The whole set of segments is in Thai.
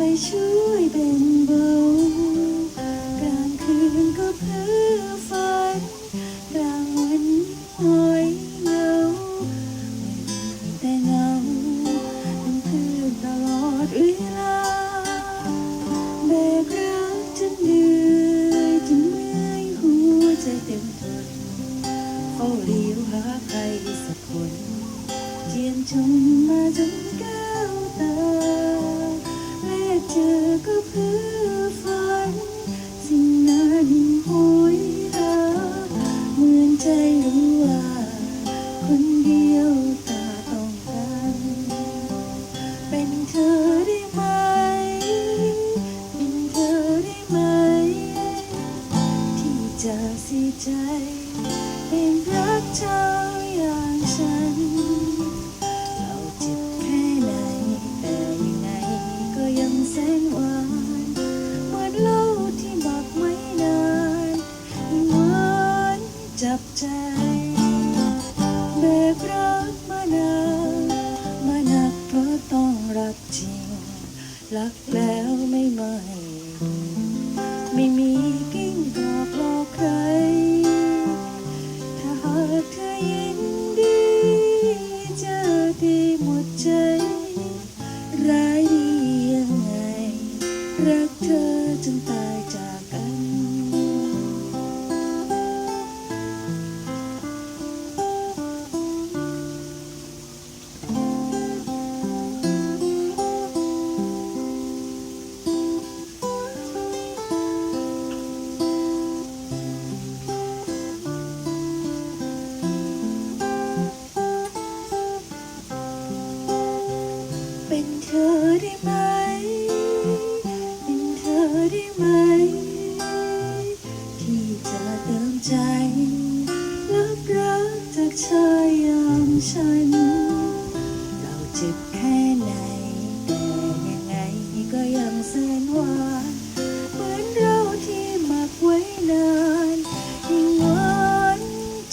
อยช่วยเป็นเบาก เจอก็เพื่อฝัน สิ่งนั้นโหยหาเหมือนใจรู้ว่าคนเดียวตาต้องการเป็นเธอได้ไหม เป็นเธอได้ไหม ที่จะเสียใจเป็นรักเธอ รักจริง รักแล้วไม่ไม่ไม่มีกิ้งกอกหลอกใคร ถ้าหากเธอยิ ใจรับรักจากชายอย่างฉัน เราเจ็บแค่ไหน แต่ยังไงก็ยังแสนหวานเหมือนเราที่หมักไว้นานยิ่งหวาน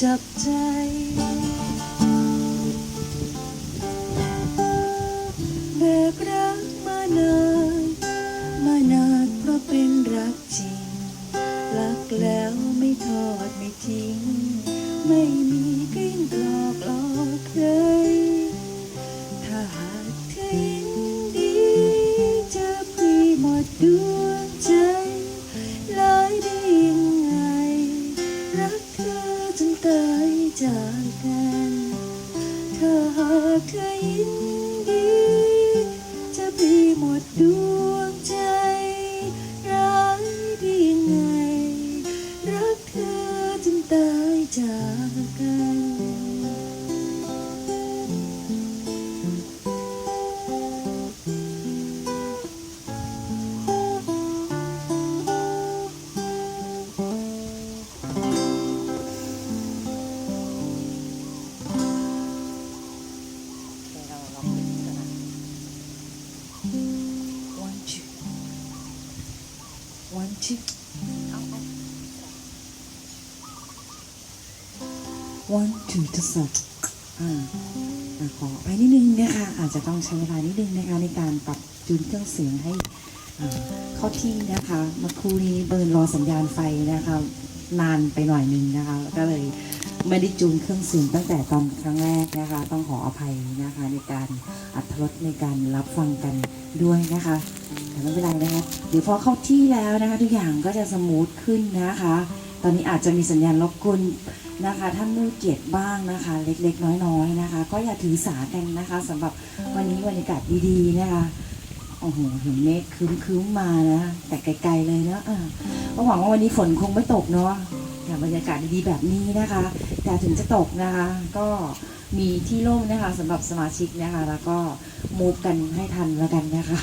จับใจแบกรักมานานมานานเพราะเป็นรักจริงรักแล้ว ไม่ทอดไม่ทิ้ง ไม่มีกลิ้งกลอกหลอกใครถ้าหากเธอยินดีจะพรีหมดดวงใจร้ายได้ยังไง รักเธอจนตายจากกัน ถ้าหากเธอยิน One two One two ทดสอบอ่าอ่าขอไปนิดนึงนะคะอาจจะต้องใช้เวลานิดนึงนะคะในการปรับจูนเครื่องเสียงให้เข้าที่นะคะเมื่อครู่นี้เบิร์นรอสัญญาณไฟนะคะนานไปหน่อยนึงนะคะ ก็เลยไม่ได้จูนเครื่องเสียงตั้งแต่ตอนครั้งแรกนะคะ ต้องขออภัยนะคะในการอัธรสในการรับฟังกันด้วยนะคะ ไม่เป็นไรนะคะเดี๋ยวพอเข้าที่แล้วนะคะทุกอย่างก็จะสมูทขึ้นนะคะ ตอนนี้อาจจะมีสัญญาณรบกวนนะคะท่านผู้เกียรติบ้างนะคะ เล็กๆ น้อยๆนะคะ ก็อย่าถือสากันนะคะสำหรับวันนี้บรรยากาศดีๆนะคะโอ้โหเห็นเมฆครึ้มๆมานะแต่ไกลๆเลยเนาะก็หวังว่าวันนี้ฝนคงไม่ตกเนาะแต่บรรยากาศดีๆแบบนี้นะคะ แต่ถึงจะตกนะคะ ก็ มีที่ร่มนะคะสำหรับสมาชิกนะคะ แล้วก็มูฟกันให้ทันแล้วกันนะคะ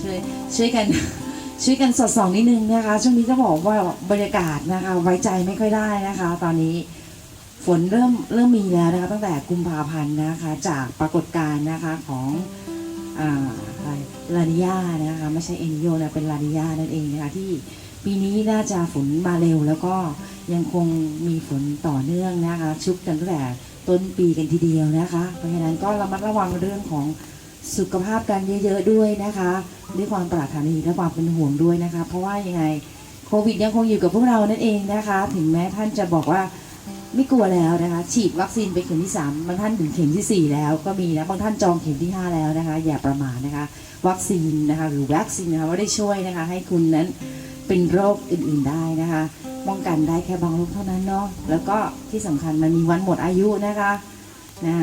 ช่วยช่วยกันช่วยกันสอดส่องนิดนึงนะคะ ช่วงนี้จะบอกว่าบรรยากาศนะคะ ไว้ใจไม่ค่อยได้นะคะ ตอนนี้ฝนเริ่มเริ่มมีแล้วนะคะ ตั้งแต่กุมภาพันธ์นะคะ จากปรากฏการณ์นะคะของอะไรลานิยานะคะไม่ใช่เอนิโยนะเป็นลานิยานั่นเองนะคะที่ปีนี้น่าจะฝนมาเร็วแล้วก็ยังคงมีฝนต่อเนื่องนะคะ ชุกกันตั้งแต่ ต้นปีกันทีเดียวนะคะ เพราะฉะนั้นก็ระมัดระวังเรื่องของสุขภาพกันเยอะ ๆ ด้วยนะคะ ด้วยความปรารถนาดีและความเป็นห่วงด้วยนะคะ เพราะว่ายังไงโควิดยังคงอยู่กับพวกเรานั่นเองนะคะ ถึงแม้ท่านจะบอกว่าไม่กลัวแล้วนะคะ ฉีดวัคซีนไปเข็มที่สามบางท่านถึงเข็มที่สี่แล้วก็มีนะบางท่านจองเข็มที่ห้าแล้วนะคะ อย่าประมาทนะคะ วัคซีนนะคะหรือวัคซีนนะคะว่าได้ช่วยนะคะ ให้คุณนั้นเป็นโรคอื่นๆได้นะคะ ป้องกันได้แค่บางโรคเท่านั้นเนาะแล้วก็ที่สำคัญมันมีวันหมดอายุนะคะนะ